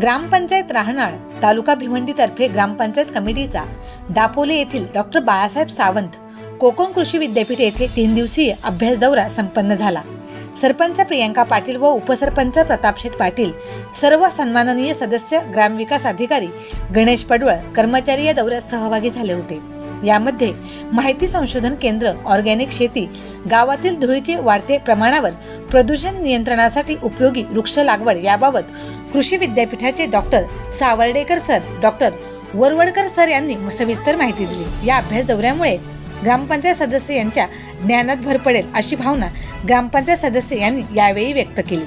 ग्रामपंचायत राहणाळ तालुका भिवंडीतर्फे ग्रामपंचायत कमिटीचा दापोले येथील डॉक्टर बाळासाहेब सावंत कोकण कृषी विद्यापीठ येथे तीन दिवसीय अभ्यास दौरा संपन्न झाला. सरपंच प्रियांका पाटील व उपसरपंच प्रतापशेठ पाटील सर्व सन्माननीय सदस्य ग्रामविकास अधिकारी गणेश पडवळ कर्मचारी या दौऱ्यात सहभागी झाले होते. यामध्ये माहिती संशोधन केंद्र ऑर्गॅनिक शेती गावातील धुळीचे वाढते प्रमाणावर प्रदूषण नियंत्रणासाठी उपयोगी वृक्ष लागवड याबाबत कृषी विद्यापीठाचे doctor Sawardekar sir doctor Varwadkar sir यांनी सविस्तर माहिती दिली. या अभ्यास दौऱ्यामुळे ग्रामपंचायत सदस्य यांच्या ज्ञानात भर पडेल अशी भावना ग्रामपंचायत सदस्य यांनी यावेळी व्यक्त केली.